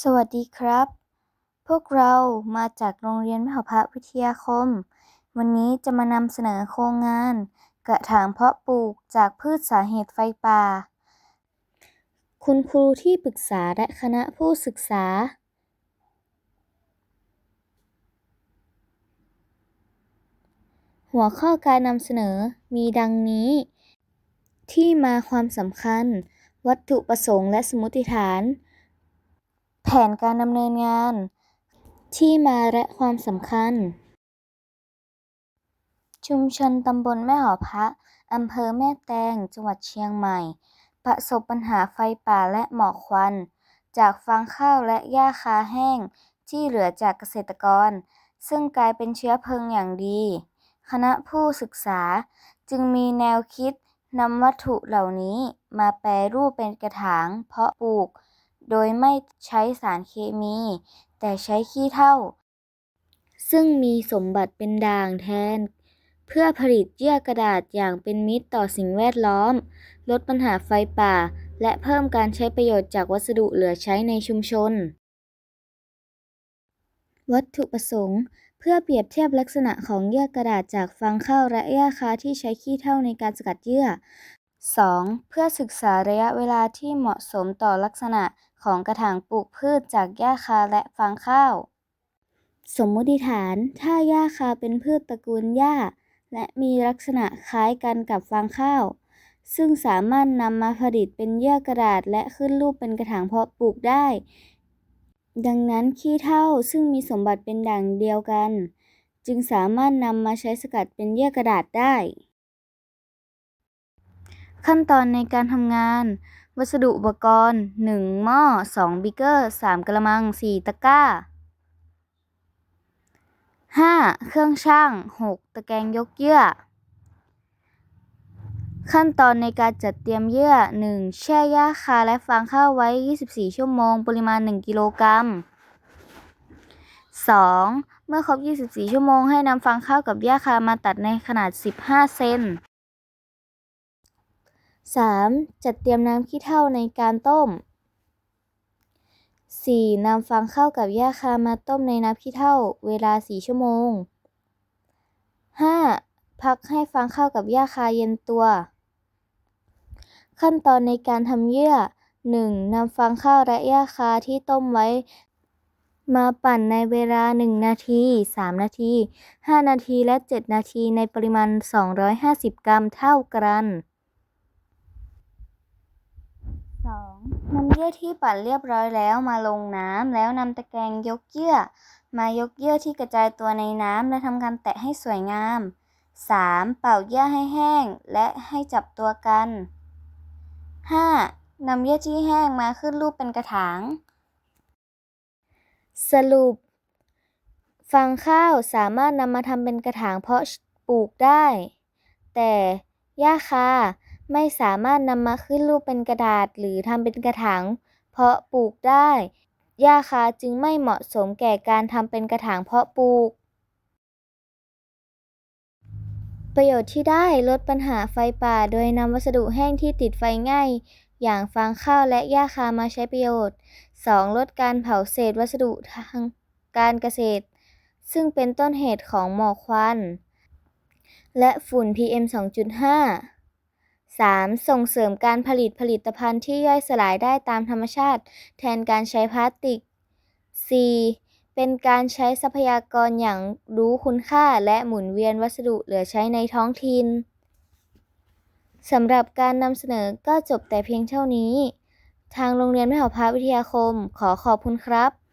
สวัสดีครับ พวกเรามาจากโรงเรียนมหาภาวิทยาคม วันนี้จะมานำเสนอโครงงาน กระถางเพาะปลูกจากพืชสาเหตุไฟป่า คุณครูที่ปรึกษาและคณะผู้ศึกษา หัวข้อการนำเสนอมีดังนี้ ที่มาความสำคัญ วัตถุประสงค์และสมมติฐาน แผนการดำเนินงาน ที่มาและความสำคัญ ชุมชนตำบลแม่หอพระอำเภอแม่แตง จังหวัดเชียงใหม่ ประสบปัญหาไฟป่าและหมอกควัน จากฟางข้าวและหญ้าคาแห้งที่เหลือจากเกษตรกร ซึ่งกลายเป็นเชื้อเพลิงอย่างดี คณะผู้ศึกษาจึงมีแนวคิดนำวัตถุเหล่านี้มาแปรรูปเป็นกระถาง เพาะปลูก โดยไม่ใช้สารเคมี แต่ใช้ขี้เถ้า ซึ่งมีสมบัติเป็นด่างแทน เพื่อผลิตเยื่อกระดาษอย่างเป็นมิตรต่อสิ่งแวดล้อม ลดปัญหาไฟป่า และเพิ่มการใช้ประโยชน์จากวัสดุเหลือใช้ในชุมชน วัตถุประสงค์เพื่อเปรียบเทียบลักษณะของเยื่อกระดาษจากฟางข้าวและหญ้าคาที่ใช้ขี้เถ้าในการสกัดเยื่อ 2. เพื่อศึกษาระยะเวลาที่เหมาะสมต่อลักษณะของกระถางปลูกพืชจากหญ้าคาและฟางข้าว สมมติฐาน ถ้าหญ้าคาเป็นพืชตระกูลหญ้า และมีลักษณะคล้ายกันกับฟางข้าว ซึ่งสามารถนำมาผลิตเป็นเยื่อกระดาษและขึ้นรูปเป็นกระถางเพาะปลูกได้ ดังนั้นขี้เถ้าซึ่งมีสมบัติเป็นด่างเดียวกัน จึงสามารถนำมาใช้สกัดเป็นเยื่อกระดาษได้ ขั้นตอนในการทำงาน วัสดุอุปกรณ์ 1 หม้อ 2 บิกเกอร์ 3 กระมัง 4 ตะกร้า 5. เครื่องช่าง 6. ตะแกรงยกเยื่อ ขั้นตอนในการจัดเตรียมเยื่อ 1. แช่หญ้าคาและฟางข้าวไว้ 24 ชั่วโมง ปริมาณ 1 กิโลกรัม 2. เมื่อครบ 24 ชั่วโมงให้นำฟางข้าวกับหญ้าคามาตัดในขนาด 15 เซน 3. จัดเตรียมน้ำขี้เถ้าในการต้ม 4. นำฟางข้าวกับหญ้าคามาต้มในน้ำขี้เถ้าเวลา 4 ชั่วโมง 5. พักให้ฟางข้าวกับหญ้าคาเย็นตัว ขั้นตอนในการทำเยื่อ 1. นำฟางข้าวและหญ้าคาที่ต้มไว้ มาปั่นในเวลา 1 นาที 3 นาที 5 นาทีและ 7 นาทีในปริมาณ 250 กรัมเท่ากัน 2. นำเยื่อที่ปั่นเรียบร้อยแล้วมาลงน้ำแล้วนำตะแกรงยกเยื่อ มายกเยื่อที่กระจายตัวในน้ำและทำการแตะให้สวยงาม 3. เป่าเยื่อให้แห้งและให้จับตัวกัน 5. นำเยื่อที่แห้งมาขึ้นรูปเป็นกระถาง สรุปฟางข้าวสามารถนำมาทำเป็นกระถางเพาะปลูกได้ แต่หญ้าคา ไม่สามารถนำมาขึ้นรูปเป็นกระดาษหรือทำเป็นกระถางเพาะปลูกได้ หญ้าคาจึงไม่เหมาะสมแก่การทำเป็นกระถางเพาะปลูก ประโยชน์ที่ได้ลดปัญหาไฟป่า โดยนำวัสดุแห้งที่ติดไฟง่าย อย่างฟางข้าวและหญ้าคามาใช้ประโยชน์ 2. ลดการเผาเศษวัสดุทางการเกษตร ซึ่งเป็นต้นเหตุของหมอกควัน และฝุ่น PM 2.5 3. ส่งเสริมการผลิตผลิตภัณฑ์ที่ย่อยสลายได้ตามธรรมชาติ แทนการใช้พลาสติก 4. เป็นการใช้ทรัพยากรอย่างรู้คุณค่าและหมุนเวียนวัสดุเหลือใช้ในท้องถิ่นสำหรับการนำเสนอก็จบแต่เพียงเท่านี้ ทางโรงเรียนมหอพระวิทยาคม ขอขอบคุณครับ